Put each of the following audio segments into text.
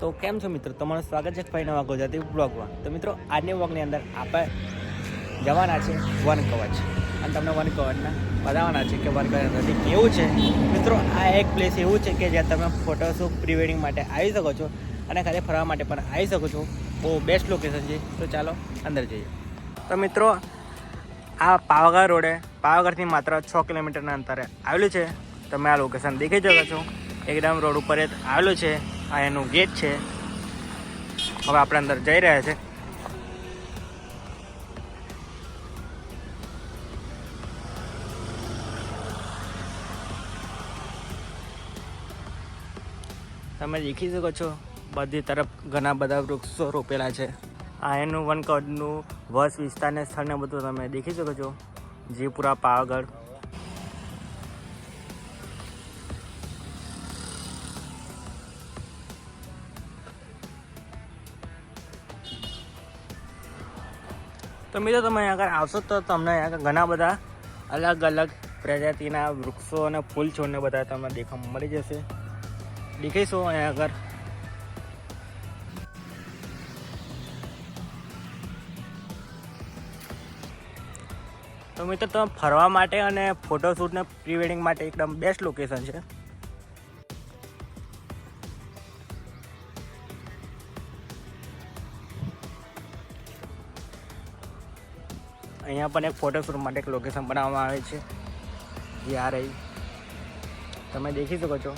તો કેમ છો મિત્રો? તમારું સ્વાગત છે ફરી નવા ગુજરાતી બ્લોગમાં તો મિત્રો, આજની બ્લોગની અંદર આપણે જવાના છે વન કવચ. અને તમને વન કવચના બતાવવાના છે કે વન કવચ નદી કેવું છે. મિત્રો, આ એક પ્લેસ એવું છે કે જ્યાં તમે ફોટોશૂટ પ્રી વેડિંગ માટે આવી શકો છો અને ખાલી ફરવા માટે પણ આવી શકો છો. બહુ બેસ્ટ લોકેશન છે. તો ચાલો અંદર જઈએ. તો મિત્રો, આ પાવાગઢ રોડે, પાવાગઢથી માત્ર છ કિલોમીટરના અંતરે આવેલું છે. તમે આ લોકેશન દેખી શકો છો. એકદમ રોડ ઉપર જ આવેલું છે. આ એનું ગેટ છે. હવે આપણે અંદર જઈ રહ્યા છે. તમે દેખી શકો છો, બધી તરફ ઘણા બધા વૃક્ષો રોપેલા છે. આ એનું વનકડનું વસ વિસ્તારને સ્થળને બધું તમે દેખી શકો છો. જીપુરા, પાવાગઢ. તો મિત્રો, તમે આગળ આવશો તો તમને અહીંયા ઘણા બધા અલગ અલગ પ્રજાતિના વૃક્ષો અને ફૂલ છોડને બધા તમને દેખવા મળી જશે. દેખીશું અહીંયા આગળ. તો મિત્રો, તમે ફરવા માટે અને ફોટોશૂટ ને પ્રી વેડિંગ માટે એકદમ બેસ્ટ લોકેશન છે. અહીંયા પણ એક ફોટોશૂટ માટે એક લોકેશન બનાવવામાં આવે છે. જે આ રહી. તમે દેખી શકો છો.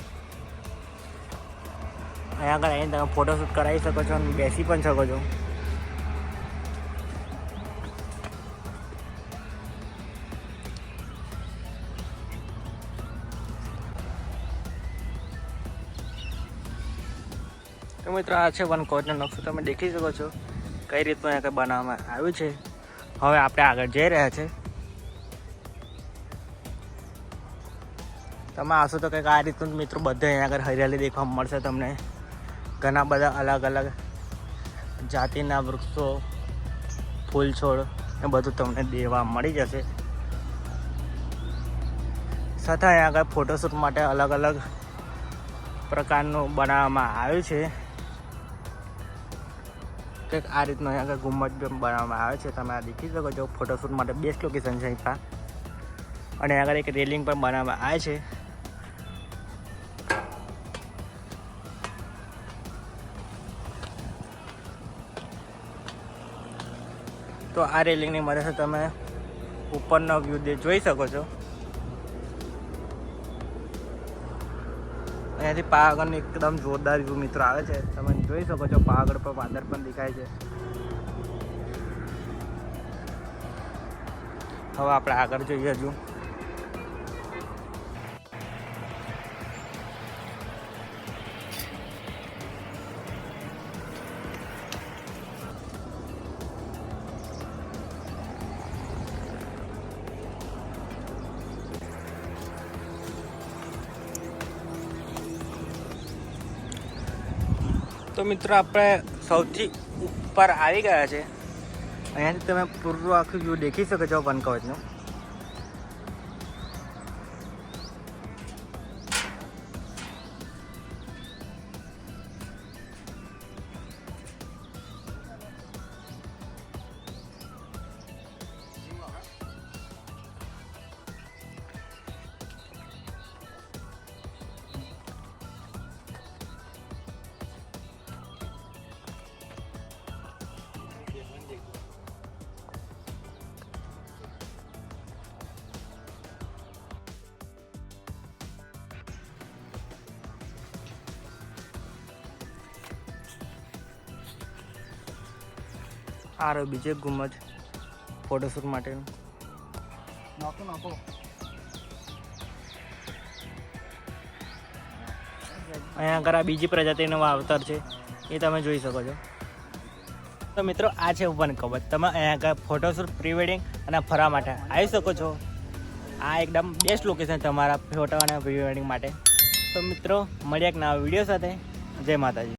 અહીંયા આગળ આવીને તમે ફોટોશૂટ કરાવી શકો છો અને બેસી પણ શકો છો. તો મિત્રો, આ છે વન કોચનો નકશો. તમે દેખી શકો છો કઈ રીતનું અહીંયા કંઈ બનાવવામાં આવ્યું છે. હવે આપણે આગળ જઈ રહ્યા છે. તમે આવશો તો કંઈક આ રીતનું મિત્રો બધે અહીંયા આગળ હરિયાળી દેખવા મળશે તમને. ઘણા બધા અલગ અલગ જાતિના વૃક્ષો ફૂલ છોડ એ બધું તમને દેવા મળી જશે. સાથે અહીંયા આગળ ફોટોશૂટ માટે અલગ અલગ પ્રકારનું બનાવવામાં આવ્યું છે. કંઈક આ રીતનું અહીંયા આગળ ગુમ્મત બનાવવામાં આવે છે, તમે આ દેખી શકો છો. ફોટોશૂટ માટે બેસ્ટ લોકેશન છે અહીંયા અને આગળ એક રેલિંગ પણ બનાવવામાં આવે છે. તો આ રેલિંગની મદદથી તમે ઉપરનો વ્યૂ જોઈ શકો છો. અહીંયાથી પાવાગઢ એકદમ જોરદાર વ્યૂ મિત્રો આવે છે. તમે જોઈ શકો છો પાવાગઢ પર વાદળ પણ દેખાય છે. હવે આપણે આગળ જોઈએ હજુ. તો મિત્રો આપણે સૌથી ઉપર આવી ગયા છે. અહીંયાથી તમે પૂરું આખું વ્યૂ દેખી શકો છો વનકવચનું. આ રહ્યો બીજો એક ગુમજ ફોટોશૂટ માટેનું. નાખો નાખો. અહીંયા આગળ આ બીજી પ્રજાતિનું વાવતર છે એ તમે જોઈ શકો છો. તો મિત્રો આ છે વન કવચ. તમે અહીંયા આગળ ફોટોશૂટ પ્રી વેડિંગ અને ફરવા માટે આવી શકો છો. આ એકદમ બેસ્ટ લોકેશન તમારા ફોટો અને પ્રી વેડિંગ માટે. તો મિત્રો મળીએ એક નવા વીડિયો સાથે. જય માતાજી.